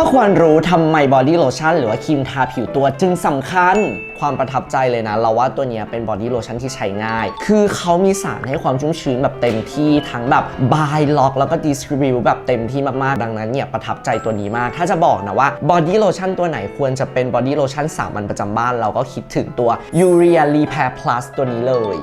ข้อควรรู้ทำไมบอดี้โลชั่นหรือว่าครีมทาผิวตัวจึงสำคัญความประทับใจเลยนะ เราว่าตัวนี้เป็นบอดี้โลชั่นที่ใช้ง่าย คือเขามีสารให้ความชุ่มชื้นแบบเต็มที่ทั้งแบบบายล็อกแล้วก็ดิสทริบิวแบบเต็มที่มาก ๆ ดังนั้นเนี่ยประทับใจตัวนี้มาก ถ้าจะบอกนะว่าบอดี้โลชั่นตัวไหนควรจะเป็นบอดี้โลชั่นสามัญประจำบ้าน เราก็คิดถึงตัว u r e a Repair Plus ตัวนี้เลย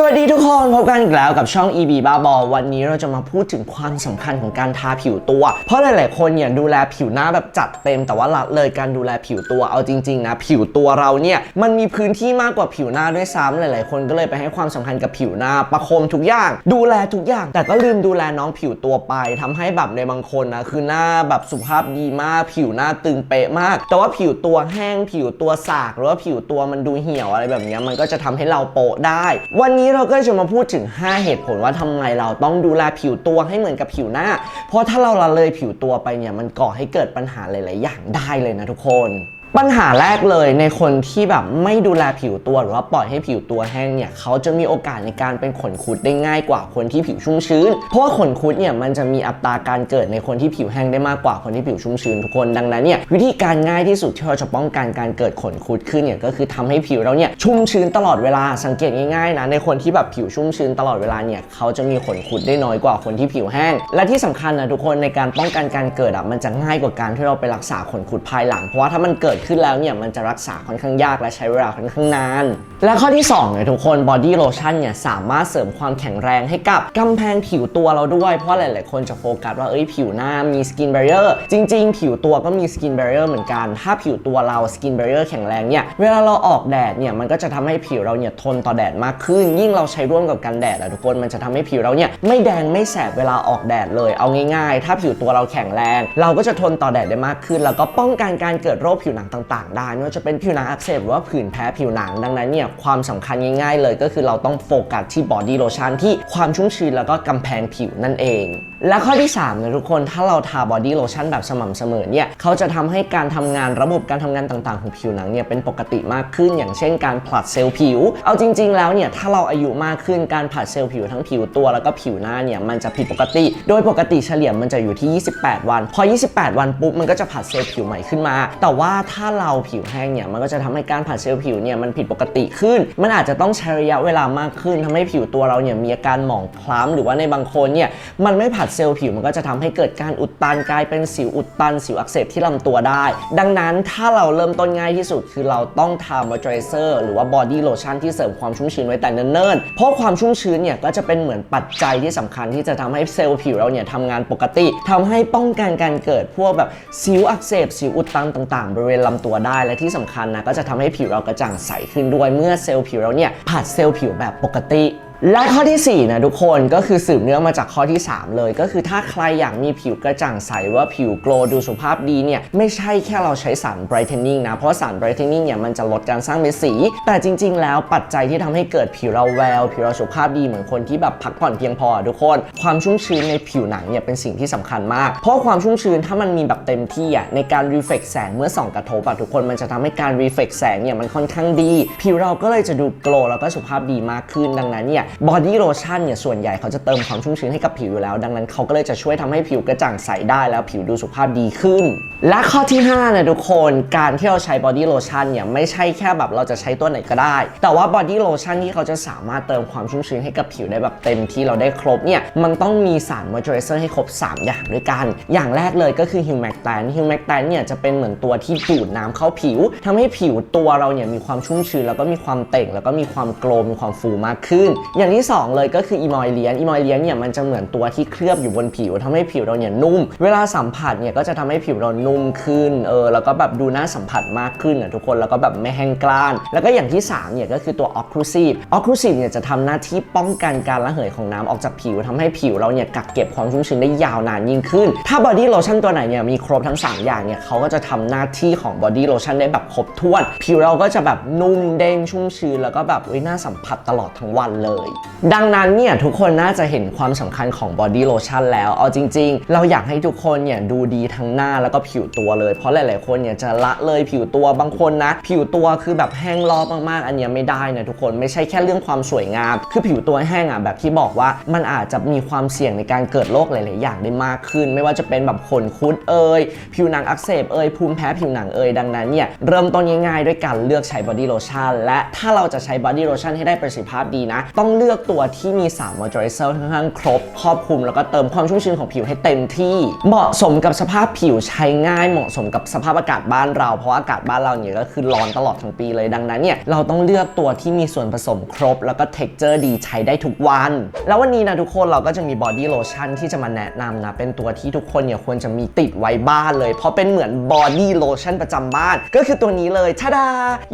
สวัสดีทุกคน พบกันอีกแล้วกับช่อง EB บ้าบอวันนี้เราจะมาพูดถึงความสำคัญของการทาผิวตัว เพราะหลาย ๆ คนเนี่ยดูแลผิวหน้าแบบจัดเต็ม แต่ว่าละเลยการดูแลผิวตัวเอาจริง ๆ นะ ผิวตัวเราเนี่ยมันมีพื้นที่มากกว่าผิวหน้าด้วยซ้ำหลาย ๆ คนก็เลยไปให้ความสำคัญกับผิวหน้า ประคมทุกอย่าง ดูแลทุกอย่าง แต่ก็ลืมดูแลน้องผิวตัวไปทำให้แบบในบางคนนะคือหน้าแบบสุขภาพดีมาก ผิวหน้าตึงเป๊ะมาก แต่ว่าผิวตัวแห้งผิวตัวสากหรือว่าผิวตัวมันดูเหี่ยวอะไรแบบนี้มันก็จะทำให้เราโปะได้ วันนี้เราก็จะมาพูดถึง 5 เหตุผลว่าทำไมเราต้องดูแลผิวตัวให้เหมือนกับผิวหน้า เพราะถ้าเราละเลยผิวตัวไปเนี่ยมันก่อให้เกิดปัญหาหลาย ๆ อย่างได้เลยนะทุกคน ปัญหาแรกเลยในคนที่แบบไม่ดูแลผิวตัวหรือว่าปล่อยให้ผิวตัวแห้งเนี่ยเขาจะมีโอกาสในการเป็นขนคุดได้ง่ายกว่าคนที่ผิวชุ่มชื้น เพราะว่าขนคุดเนี่ยมันจะมีอัตราการเกิดในคนที่ผิวแห้งได้มากกว่าคนที่ผิวชุ่มชื้นทุกคนดังนั้นเนี่ยวิธีการง่ายที่สุดที่เราจะป้องกันการเกิดขนคุดขึ้นเนี่ยก็คือทำให้ผิวเราเนี่ยชุ่มชื้นตลอดเวลาสังเกตง่ายๆนะในคนที่แบบผิวชุ่มชื้นตลอดเวลาเนี่ยเขาจะมีขนคุดได้น้อยกว่าคนที่ผิวแห้ง และที่สำคัญนะทุกคนในการป้องกันการเกิดอะมันจะง่ายกว่าการที่เราไปรักษาขนคุดภายหลังเพราะว่าถ้ามันเกิดขึ้นแล้วเนี่ยมันจะรักษาค่อนข้างยากและใช้เวลาค่อนข้างนาน และข้อที่2เนี่ยทุกคนบอดี้โลชั่นเนี่ยสามารถเสริมความแข็งแรงให้กับกำแพงผิวตัวเราด้วย เพราะหลาย ๆ คนจะโฟกัสว่าเอ้ยผิวหน้ามีสกิน b บ r เ i อร์จริง ๆ ผิวตัวก็มีสกิน b บ r เ i อร์เหมือนกัน ถ้าผิวตัวเราสกิน b บ r เ i อร์แข็งแรงเนี่ยเวลาเราออกแดดเนี่ยมันก็จะทำให้ผิวเราเนี่ยทนต่อแดดมากขึ้น ยิ่งเราใช้ร่วมกับกันแดดอะทุกคนมันจะทำให้ผิวเราเนี่ยไม่แดงไม่แสบเวลาออกแดดเลยเอาง่าย ๆ ถ้าผิวตัวเราแข็งแรง เราก็จะทนต่อแดดได้มากขึ้น แล้วก็ป้องกันการเกิดโรคผิวหนังต่างๆ ได้ไม่ว่าจะเป็นผิวหนังอักเสบหรือว่าผื่นแพ้ผิวหนังดังนั้นเนี่ยความสำคัญง่าย ๆ เลยก็คือเราต้องโฟกัสที่บอดี้โลชั่นที่ความชุ่มชื้นแล้วก็กำแพงผิวนั่นเองและข้อที่3นะทุกคนถ้าเราทาบอดี้โลชั่นแบบสม่ำเสมอเนี่ยเขาจะทำให้การทำงานระบบการทำงานต่างๆ ของผิวหนังเนี่ยเป็นปกติมากขึ้น อย่างเช่นการผลัดเซลล์ผิว เอาจริง ๆ แล้วเนี่ยถ้าเราอายุมากขึ้นการผลัดเซลล์ผิวทั้งผิวตัวแล้วก็ผิวหน้าเนี่ยมันจะผิดปกติ โดยปกติเฉลี่ยมันจะอยู่ที่ 28 วัน พอ 28 วันปุ๊บมันก็จะผลัดเซลล์ผิวใหม่ขึ้นมา แต่ว่าถ้าเราผิวแห้งเนี่ยมันก็จะทำให้การผลัดเซลล์ผิวเนี่ยมันผิดปกติขึ้น มันอาจจะต้องใช้ระยะเวลามากขึ้นทำให้ผิวตัวเราเนี่ยมีอาการหมองคล้ำหรือว่าในบางคนเนี่ยมันไม่ผลัดเซลล์ผิวมันก็จะทำให้เกิดการอุดตันกลายเป็นสิวอุดตันสิวอักเสบที่ลำตัวได้ ดังนั้นถ้าเราเริ่มต้นง่ายที่สุด คือเราต้องทามอยเจอร์เซอร์หรือว่าบอดี้โลชั่นที่เสริมความชุ่มชื้นไว้แต่เนิ่นๆ เพราะความชุ่มชื้นเนี่ยก็จะเป็นเหมือนปัจจัยที่สำคัญที่จะทำให้เซลล์ผิวเราเนี่ยทำงานปกติทำให้ป้องกันการเกิดพวกแบบสิวอักเสบสิวอุดตันต่าง ๆ บริเวณลำตัวได้และที่สำคัญนะก็จะทำให้ผิวเรากระจ่างใสขึ้นด้วยเมื่อเซลล์ผิวเราเนี่ยผัดเซลล์ผิวแบบปกติ และข้อที่ 4 นะทุกคนก็คือสืบเนื่องมาจากข้อที่ 3 เลย ก็คือถ้าใครอยากมีผิวกระจ่างใสว่าผิวโกลดูสุภาพดีเนี่ย ไม่ใช่แค่เราใช้สาร brightening นะ เพราะสาร brightening เนี่ยมันจะลดการสร้างเม็ดสี แต่จริง ๆ แล้วปัจจัยที่ทำให้เกิดผิวเราแวว ผิวเราสุภาพดีเหมือนคนที่แบบพักผ่อนเพียงพอทุกคน ความชุ่มชื้นในผิวหนังเนี่ยเป็นสิ่งที่สำคัญมาก เพราะความชุ่มชื้นถ้ามันมีแบบเต็มที่อะในการ reflect แสงเมื่อส่องกระทบอะทุกคนมันจะทำให้การ reflect แสงเนี่ยมันค่อนข้างดี ผิวเราก็เลยจะดูโกลแล้วก็สุภาพดีมากขึ้นดังนั้นเนี่ย body lotion เนี่ยส่วนใหญ่เขาจะเติมความชุ่มชื้นให้กับผิวอยู่แล้ว ดังนั้นเขาก็เลยจะช่วยทำให้ผิวกระจ่างใสได้แล้วผิวดูสุขภาพดีขึ้น และข้อที่5นะทุกคนการที่เราใช้ body lotion เนี่ยไม่ใช่แค่แบบเราจะใช้ตัวไหนก็ได้ แต่ว่า body lotion ที่เขาจะสามารถเติมความชุ่มชื้นให้กับผิวได้แบบเต็มที่เราได้ครบเนี่ยมันต้องมีสาร moisturizer ให้ครบ 3 อย่างด้วยกัน อย่างแรกเลยก็คือ humectant humectant เนี่ยจะเป็นเหมือนตัวที่ดูดน้ำเข้าผิวทำให้ผิวตัวเราเนี่ยมีความชุ่มชื้นแล้วก็มีความเต่ง แล้วก็มีความโกลมมีความฟูมากขึ้นอย่างที่สองเลยก็คือ emollient emollient เนี่ยมันจะเหมือนตัวที่เคลือบอยู่บนผิวทำให้ผิวเราเนี่ยนุ่ม เวลาสัมผัสเนี่ยก็จะทำให้ผิวเรานุ่มขึ้นเออแล้วก็แบบดูน่าสัมผัสมากขึ้นอะทุกคนแล้วก็แบบไม่แห้งกร้าน แล้วก็อย่างที่สามเนี่ยก็คือตัว occlusive occlusive เนี่ยจะทำหน้าที่ป้องกันการระเหยของน้ำออกจากผิวทำให้ผิวเราเนี่ยกักเก็บความชุ่มชื้นได้ยาวนานยิ่งขึ้น ถ้า body lotion ตัวไหนเนี่ยมีครบทั้ง 3 อย่างเนี่ยเขาก็จะทำหน้าที่ของ body lotion ได้แบบครบถ้วน ผิวเราก็จะแบบนุ่มเด้งชุ่มชื้นแล้วก็แบบเอ้ยน่าสัมผัสตลอดทั้งวันเลยดังนั้นเนี่ยทุกคนน่าจะเห็นความสำคัญของบอดี้โลชั่นแล้ว เอาจริง ๆ เราอยากให้ทุกคนเนี่ยดูดีทั้งหน้าแล้วก็ผิวตัวเลย เพราะหลายๆ คนเนี่ยจะละเลยผิวตัวบางคนนะ ผิวตัวคือแบบแห้งรอบมากๆ อันเนี้ยไม่ได้นะทุกคนไม่ใช่แค่เรื่องความสวยงาม คือผิวตัวแห้งอะแบบที่บอกว่ามันอาจจะมีความเสี่ยงในการเกิดโรคหลาย ๆ อย่างได้มากขึ้น ไม่ว่าจะเป็นแบบขนคุดเอ่ยผิวหนังอักเสบเอ่ยภูมิแพ้ผิวหนังเอ่ยดังนั้นเนี่ยเริ่มต้นง่ายๆด้วยการเลือกใช้บอดี้โลชั่นและถ้าเราจะใช้บอดี้โลชั่นให้ได้ประสิทธิภาพดีนะต้องเลือกตัวที่มีสารมอยเจอไรเซอร์ค่อนข้างครบครอบคลุมแล้วก็เติมความชุ่มชื้นของผิวให้เต็มที่ เหมาะสมกับสภาพผิวใช้ง่าย เหมาะสมกับสภาพอากาศบ้านเรา เพราะอากาศบ้านเราเนี่ยก็คือร้อนตลอดทั้งปีเลยดังนั้นเนี่ยเราต้องเลือกตัวที่มีส่วนผสมครบ แล้วก็เท็กเจอร์ดีใช้ได้ทุกวัน แล้ววันนี้นะทุกคนเราก็จะมีบอดี้โลชั่นที่จะมาแนะนำนะเป็นตัวที่ทุกคนเนี่ยควรจะมีติดไว้บ้านเลย เพราะเป็นเหมือนบอดี้โลชั่นประจำบ้าน ก็คือตัวนี้เลยชาดา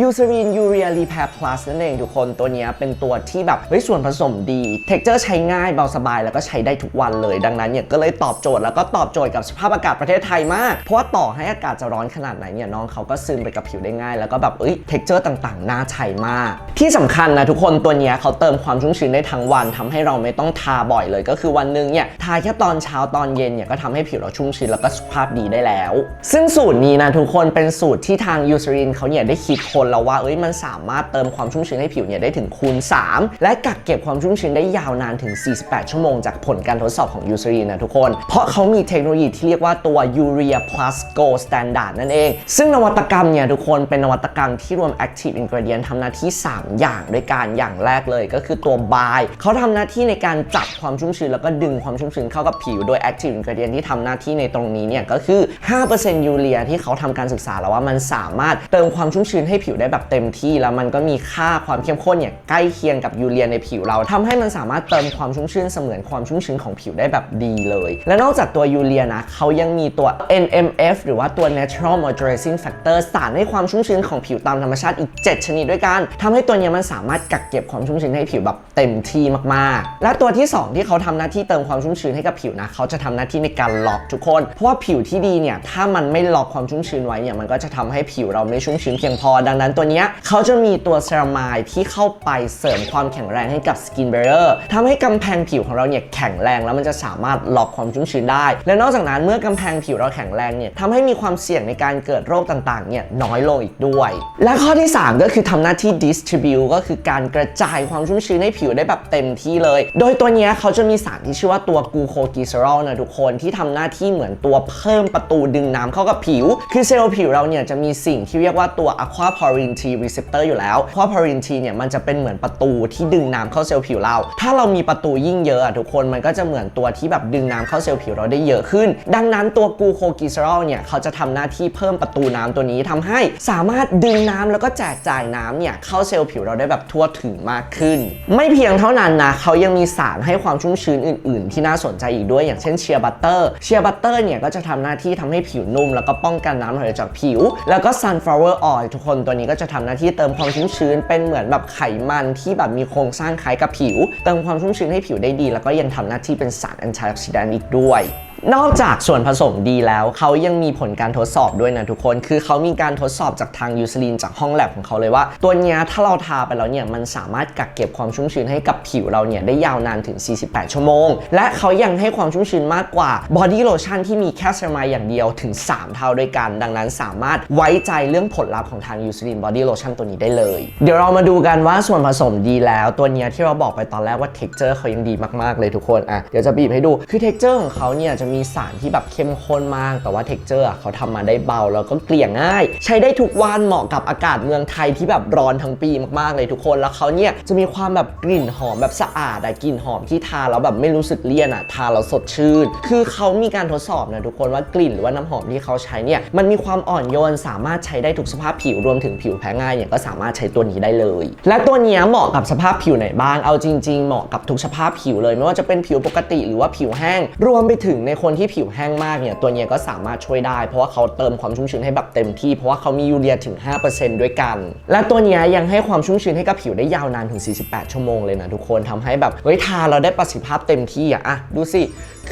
Eucerin Urea Repair Plus นั่นเองทุกคนตัวเนี้เป็นตัวที่แบบเฮ้ยส่วนผสมดี เท็กเจอร์ใช้ง่ายเบาสบายแล้วก็ใช้ได้ทุกวันเลย ดังนั้นเนี่ยก็เลยตอบโจทย์แล้วก็ตอบโจทย์กับสภาพอากาศประเทศไทยมาก เพราะว่าต่อให้อากาศจะร้อนขนาดไหนเนี่ยน้องเขาก็ซึมไปกับผิวได้ง่าย แล้วก็แบบเอ้ยเท็กเจอร์ต่างๆ น่าใช้มาก ที่สำคัญนะทุกคนตัวเนี้ยเขาเติมความชุ่มชื้นได้ทั้งวันทำให้เราไม่ต้องทาบ่อยเลย ก็คือวันหนึงเนี่ยทาแค่ตอนเช้าตอนเย็นเนี่ยก็ทำให้ผิวเราชุ่มชื้นแล้วก็สุขภาพดีได้แล้ว ซึ่งสูตรนี้นะทุกคนเป็นสูตรที่ทางยูซรินเขาเนี่ยได้คิดคนแล้วว่าเอ้ยมันสามารถเติมความชุ่มชื้นให้ผิวเนี่ยได้ถึงคูณ 3 และกกเก็บความชุ่มชื้นได้ยาวนานถึง 48 ชั่วโมงจากผลการทดสอบของยูซรินะทุกคน เพราะเขามีเทคโนโลยีที่เรียกว่าตัว Urea Plus Go Standard นั่นเอง ซึ่งนวัตกรรมเนี่ยทุกคนเป็นนวัตกรรมที่รวม Active Ingredient ทำหน้าที่ 3 อย่างด้วยกันอย่างแรกเลยก็คือตัวบายเขาทำหน้าที่ในการจับความชุ่มชื้นแล้วก็ดึงความชุ่มชื้นเข้ากับผิวโดย Active Ingredient ที่ทำหน้าที่ในตรงนี้เนี่ยก็คือ 5%ยูเรียที่เขาทำการศึกษาแล้วว่ามันสามารถเติมความชุ่มชื้นให้ผิวได้แบบเต็มที่ แล้วมันก็มีค่าความเข้มข้นเนี่ยใกล้เคียงกับยูเรียในผิวเราทำให้มันสามารถเติมความชุ่มชื้นเสมือนความชุ่มชื้นของผิวได้แบบดีเลย และนอกจากตัวยูเรียนะเขายังมีตัว NMF หรือว่าตัว Natural Moisturizing Factor สารให้ความชุ่มชื้นของผิวตามธรรมชาติอีก 7 ชนิดด้วยกันทำให้ตัวนี้มันสามารถกักเก็บความชุ่มชื้นให้ผิวแบบเต็มที่มากๆ และตัวที่ 2 ที่เขาทำหน้าที่เติมความชุ่มชื้นให้กับผิวนะเขาจะทำหน้าที่ในการล็อกทุกคน เพราะว่าผิวที่ดีเนี่ยถ้ามันไม่ล็อกความชุ่มชื้นไว้เนี่ยมันก็จะทำให้ผิวเราไม่ชุ่มชื้นเพียงพอ ดังนั้นตัวนี้เขาจะมีตัวเซรามายที่เข้าไปเสริมความแข็งแรงให้กับสกินเบร r ทำให้กำแพงผิวของเราเนี่ยแข็งแรงแล้วมันจะสามารถหลอกความชุ่มชื้นได้ และนอกจากนั้นเมื่อกำแพงผิวเราแข็งแรงเนี่ยทำให้มีความเสี่ยงในการเกิดโรคต่างๆเนี่ยน้อยลงอีกด้วย และข้อที่ 3 ก็คือทำหน้าที่ distribute ก็คือการกระจายความชุ่มชื้นให้ผิวได้แบบเต็มที่เลย โดยตัวเนี้ยเขาจะมีสารที่ชื่อว่าตัวกูโคกิเซอรอลนะทุกคนที่ทำหน้าที่เหมือนตัวเพิ่มประตูดึงน้ำเข้ากับผิว คือเซลล์ผิวเราเนี่ยจะมีสิ่งที่เรียกว่าตัว aquaporin T receptor อยู่แล้ว aquaporin T เนี่ยมันจะเป็นเหมือนประตูที่ดึงน้ำเข้าเซลล์ผิวเรา ถ้าเรามีประตูยิ่งเยอะอะทุกคนมันก็จะเหมือนตัวที่แบบดึงน้ำเข้าเซลล์ผิวเราได้เยอะขึ้น ดังนั้นตัวกูโคกิเซอรอลเนี่ยเขาจะทำหน้าที่เพิ่มประตูน้ำตัวนี้ทำให้สามารถดึงน้ำแล้วก็แจกจ่ายน้ำเนี่ยเข้าเซลล์ผิวเราได้แบบทั่วถึงมากขึ้น ไม่เพียงเท่านั้นนะเขายังมีสารให้ความชุ่มชื้นอื่น ๆ ที่น่าสนใจอีกด้วยอย่างเช่นเชียร์บัตเตอร์เชียร์บัตเตอร์เนี่ยก็จะทำหน้าที่ทำให้ผิวนุ่ม แล้วก็ป้องกันน้ำระเหยจากผิว แล้วก็ sunflower oil ทุกคนตัวนี้ก็จะทำหน้าที่เติมความชุ่มชื้นเป็นเหมือนแบบไขมันที่แบบมีโครงสร้างคล้ายกับผิว เติมความชุ่มชื้นให้ผิวได้ดี แล้วก็ยังทำหน้าที่เป็นสารแอนตี้ออกซิแดนต์อีกด้วย นอกจากส่วนผสมดีแล้ว เขายังมีผลการทดสอบด้วยนะทุกคน คือเขามีการทดสอบจากทางยูซลินจากห้องแลบของเขาเลยว่า ตัวเนี้ยถ้าเราทาไปแล้วเนี่ย มันสามารถกักเก็บความชุ่มชื้นให้กับผิวเราเนี่ยได้ยาวนานถึง 48 ชั่วโมง และเขายังให้ความชุ่มชื้นมากกว่าบอดี้โลชั่นที่มีแค่เซรามายอย่างเดียวถึง 3 เท่าด้วยกัน ดังนั้นสามารถไว้ใจเรื่องผลลัพธ์ของทางยูซลินบอดี้โลชั่นตัวนี้ได้เลย เดี๋ยวเรามาดูกันว่าส่วนผสมดีแล้ว ตัวเนี้ยที่เราบอกไปตอนแรกว่าเท็กเจอร์เขายังดีมากๆเลยทุกคนอะเดี๋ยวจะบีบให้ดูคือเท็กเจอร์ของเขาเนี่ยจะมีสารที่แบบเข้มข้นมาก แต่ว่าเท็กเจอร์เขาทำมาได้เบาแล้วก็เกลี่ยง่าย ใช้ได้ทุกวันเหมาะกับอากาศเมืองไทยที่แบบร้อนทั้งปีมากๆเลยทุกคนแล้วเขาเนี่ยจะมีความแบบกลิ่นหอมแบบสะอาดอะกลิ่นหอมที่ทาแล้วแบบไม่รู้สึกเลี่ยนอะทาแล้วสดชื่น คือเขามีการทดสอบนะทุกคนว่ากลิ่นหรือว่าน้ำหอมที่เขาใช้เนี่ยมันมีความอ่อนโยนสามารถใช้ได้ทุกสภาพผิวรวมถึงผิวแพ้ง่ายเนี่ยก็สามารถใช้ตัวนี้ได้เลย และตัวนี้เหมาะกับสภาพผิวไหนบ้างเอาจริง ๆ เหมาะกับทุกสภาพผิวเลย ไม่ว่าจะเป็นผิวปกติหรือว่าผิวแห้ง รวมไปถึงในคนที่ผิวแห้งมากเนี่ยตัวเนี้ยก็สามารถช่วยได้ เพราะว่าเขาเติมความชุ่มชื้นให้แบบเต็มที่ เพราะว่าเขามียูเรียถึง 5%ด้วยกัน และตัวเนี้ยยังให้ความชุ่มชื้นให้กับผิวได้ยาวนานถึง 48 ชั่วโมงเลยนะทุกคนทำให้แบบเฮ้ยทาเราได้ประสิทธิภาพเต็มที่อะอะดูสิ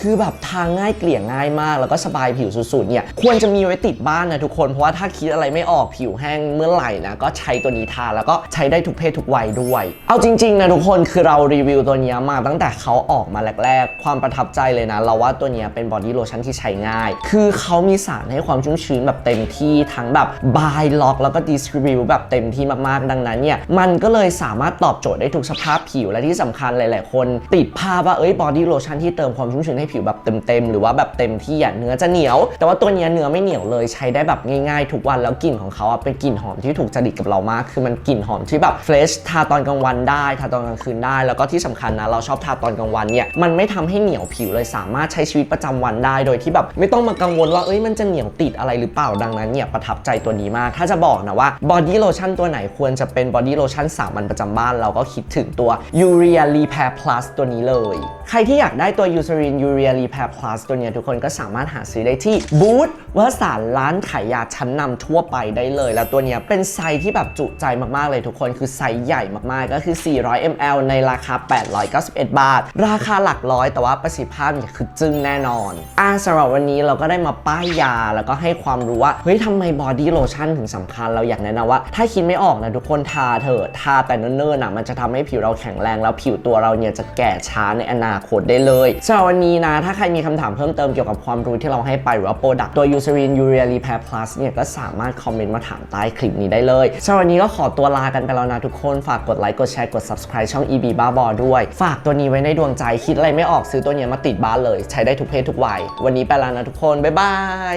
คือแบบทาง่ายเกลี่ยง่ายมาก แล้วก็สบายผิวสุดๆเนี่ยควรจะมีไว้ติดบ้านนะทุกคนเพราะว่าถ้าคิดอะไรไม่ออกผิวแห้งเมื่อไหร่นะก็ใช้ตัวนี้ทาแล้วก็ใช้ได้ทุกเพศทุกวัยด้วย เอาจริงๆนะทุกคนคือเรารีวิวตัวนี้มาตั้งแต่เขาออกมาแรกๆ ความประทับใจเลยนะ เราว่าตัวนี้ยเป็นบอดี้โลชั่นที่ใช้ง่าย คือเขามีสารให้ความชุ่มชื้นแบบเต็มที่ทั้งแบบบายล็อกแล้วก็ดิสทริบิวแบบเต็มที่มากๆ ดังนั้นเนี่ย มันก็เลยสามารถตอบโจทย์ได้ทุกสภาพผิวและที่สำคัญหลายๆ คน ติดภาพว่าเอ้ยบอดี้โลชั่นที่เติมความชุ่มชื้นให้ผิวแบบเต็มๆ หรือว่าแบบเต็มที่อะเนื้อจะเหนียว แต่ว่าตัวเนี้ยเนื้อไม่เหนียวเลยใช้ได้แบบง่ายๆ ทุกวันแล้วกลิ่นของเขาอะเป็นกลิ่นหอมที่ถูกจริตกับเรามาก คือมันกลิ่นหอมที่แบบเฟรชทาตอนกลางวันได้ทาตอนกลางคืนได้ แล้วก็ที่สำคัญนะเราชอบทาตอนกลางวันเนี่ยมันไม่ทำให้เหนียวผิวเลยสามารถใช้ชีวิตประจำวันได้ โดยที่แบบไม่ต้องมากังวลว่าเอ้ยมันจะเหนียวติดอะไรหรือเปล่าดังนั้นเนี่ยประทับใจตัวนี้มาก ถ้าจะบอกนะว่าบอดี้โลชั่นตัวไหนควรจะเป็นบอดี้โลชั่นสามัญประจำบ้านเราก็คิดถึงตัว Urea Repair Plus ตัวนี้เลย ใครที่อยากได้ตัว Eucerin Urea Repair Plus ตัวเนี้ยทุกคนก็สามารถหาซื้อได้ที่บูธวสานร้านขายยาชั้นนำทั่วไปได้เลย แล้วตัวเนี้ยเป็นไซส์ที่แบบจุใจมากๆเลยทุกคนคือไซส์ใหญ่มากๆก็คือ 400 ml ในราคา 891 บาท ราคาหลักร้อยแต่ว่าประสิทธิภาพเนี่ยคือจึ้งแน่นอนอ่าสำหรับวันนี้เราก็ได้มาป้ายยาแล้วก็ให้ความรู้ว่า เฮ้ยทำไมบอดี้โลชั่นถึงสำคัญเราอยากแนะนำว่า ถ้าคิดไม่ออกนะทุกคนทาเถอะทาแต่เนิ่นๆนะมันจะทำให้ผิวเราแข็งแรง แล้วผิวตัวเราเนี่ยจะแก่ช้าในอนาคตได้เลยสำหรับวันนี้นะ ถ้าใครมีคำถามเพิ่มเติมเกี่ยวกับความรู้ที่เราให้ไปหรือว่าโปรดักต์ตัว Eucerin Urea Repair Plus เนี่ยก็สามารถคอมเมนต์มาถามใต้คลิปนี้ได้เลยสำหรับวันนี้ก็ขอตัวลากันไปแล้วนะทุกคนฝากกดไลค์กดแชร์กด subscribe ช่อง EB บ้าบอด้วย ฝากตัวนี้ไว้ในดวงใจคิดอะไรไม่ออกซื้อตัวเนี้ยมาติดบ้านเลย ใช้ได้ทุกเพศทุกวัย วันนี้ไปแล้วนะทุกคน บ๊ายบาย